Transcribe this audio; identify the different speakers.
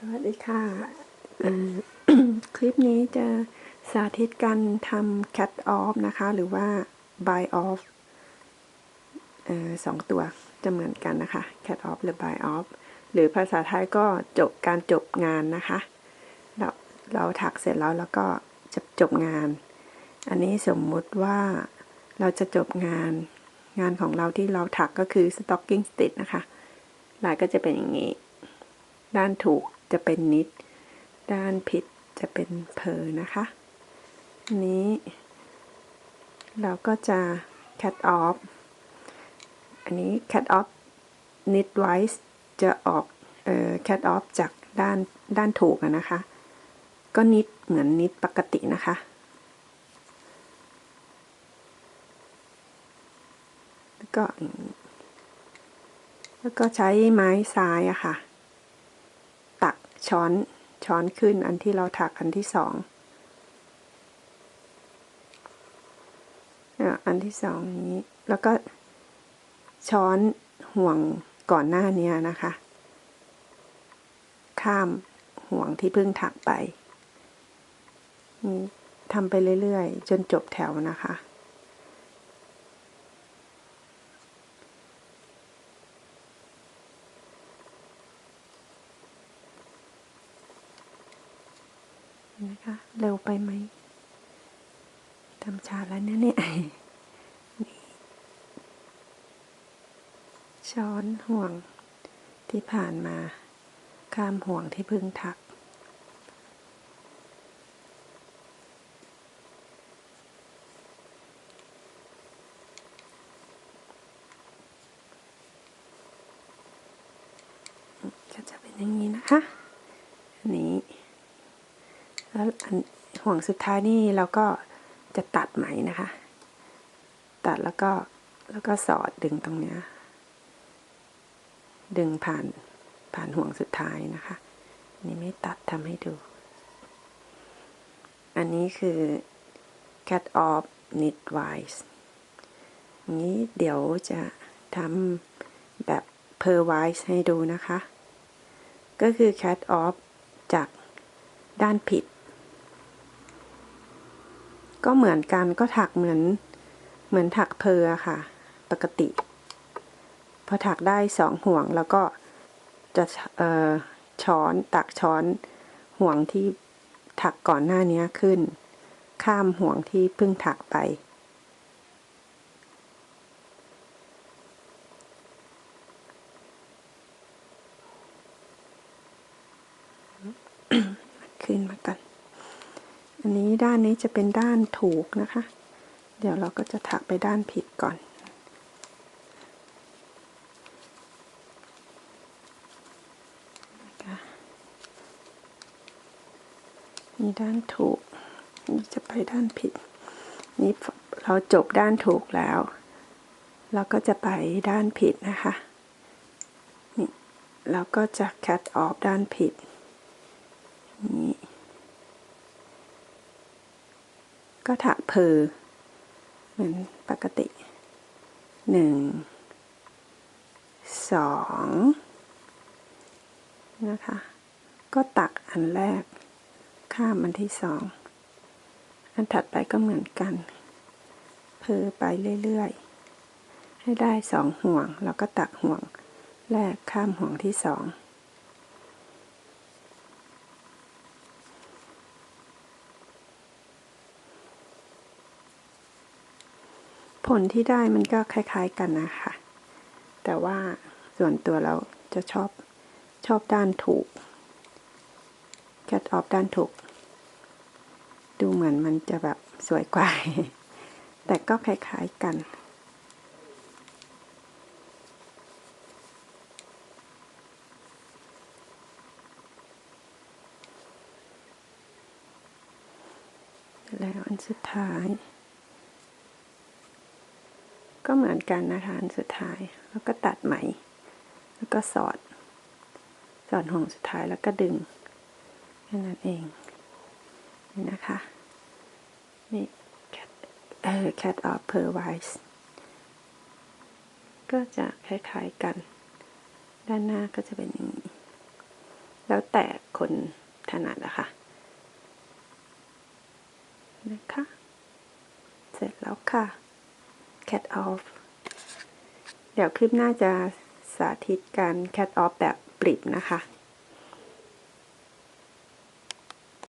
Speaker 1: สวัสดีค่ะ คลิปนี้จะสาธิตการทำ cat off นะคะ หรือว่า buy off ออสองตัวจะเหมือนกันนะคะ cat off หรือ buy off หรือภาษาไทยก็จบการจบงานนะคะ เราเราถักเสร็จแล้วแล้วก็จะจบงาน อันนี้สมมุติว่าเราจะจบงาน งานของเราที่เราถักก็คือ stocking stitch นะคะลายก็จะเป็นอย่างนี้ ด้านถูก จะเป็นนิด ด้านผิดจะเป็นเพอนะคะ นี้ เราก็จะ cat off อันนี้ cat off knit wise จะออกเอ่อ cat off จากด้านด้านถูกนะคะ ก็นิดเหมือนนิดปกตินะคะ แล้วก็แล้วก็ใช้ไม้ซ้ายอะค่ะ ช้อนช้อนขึ้นอันที่เราถักอันที่สองอะอันที่สองนี้ แล้วก็ช้อนห่วงก่อนหน้านี้นะคะ ข้ามห่วงที่เพิ่งถักไปทำไปเรื่อยๆ จนจบแถวนะคะ นะคะเร็วไปไหมทำชาแล้วเนี่ยเนี่ยช้อนห่วงที่ผ่านมา ข้ามห่วงที่พึ่งทัก ก็จะเป็นอย่างนี้นะคะ อันนี้ แล้วห่วงสุดท้ายนี่เราก็จะตัดไหมนะคะ ตัดแล้วก็แล้วก็สอดดึงตรงเนี้ยดึงผ่านผ่านห่วงสุดท้ายนะคะนนี้ไม่ตัดทำให้ดู อันนี้คือ cat off knit wise นนี้เดี๋ยวจะทำแบบ per wise ให้ดูนะคะ ก็คือ cat off จากด้านผิด ก็เหมือนกันก็ถักเหมือน เหมือนถักเพออะค่ะ ปกติ พอถักได้สองห่วงแล้วก็จะเอ่อช้อนตักช้อนห่วงที่ถักก่อนหน้านี้ขึ้น ข้ามห่วงที่เพิ่งถักไป ขึ้นมากัน อันนี้ด้านนี้จะเป็นด้านถูกนะคะ เดี๋ยวเราก็จะถักไปด้านผิดก่อน นี่ด้านถูก นี่จะไปด้านผิด นี่เราจบด้านถูกแล้ว เราก็จะไปด้านผิดนะคะนี่เราก็จะแคทออฟด้านผิดนี่ ก็ถักเพอเหมือนปกติหนึ่งสองนะคะ ก็ตักอันแรก ข้ามอันที่สอง อันถัดไปก็เหมือนกัน เพอไปเรื่อยๆ ให้ได้สองห่วง แล้วก็ตักห่วงแรกข้ามห่วงที่สอง ผลที่ได้มันก็คล้ายๆกันนะคะ แต่ว่าส่วนตัวเราจะชอบชอบด้านถูก แคทออฟด้านถูก ดูเหมือนมันจะแบบสวยกว่า แต่ก็คล้ายๆกันแล้วอันสุดท้าย ก็เหมือนกันนะคะอันสุดท้าย แล้วก็ตัดไหม แล้วก็สอด สอดห่วงสุดท้ายแล้วก็ดึงแค่นั้นเอง นี่นะคะ นี่ cat เออ cat of per wise ก็จะคล้ายๆกัน ด้านหน้าก็จะเป็นอย่างนี้ แล้วแต่คนถนัดอะคะนะคะ เสร็จแล้วค่ะ cat off เดี๋ยวคลิปหน้าจะสาธิตการ cat off แบบปริบนะคะ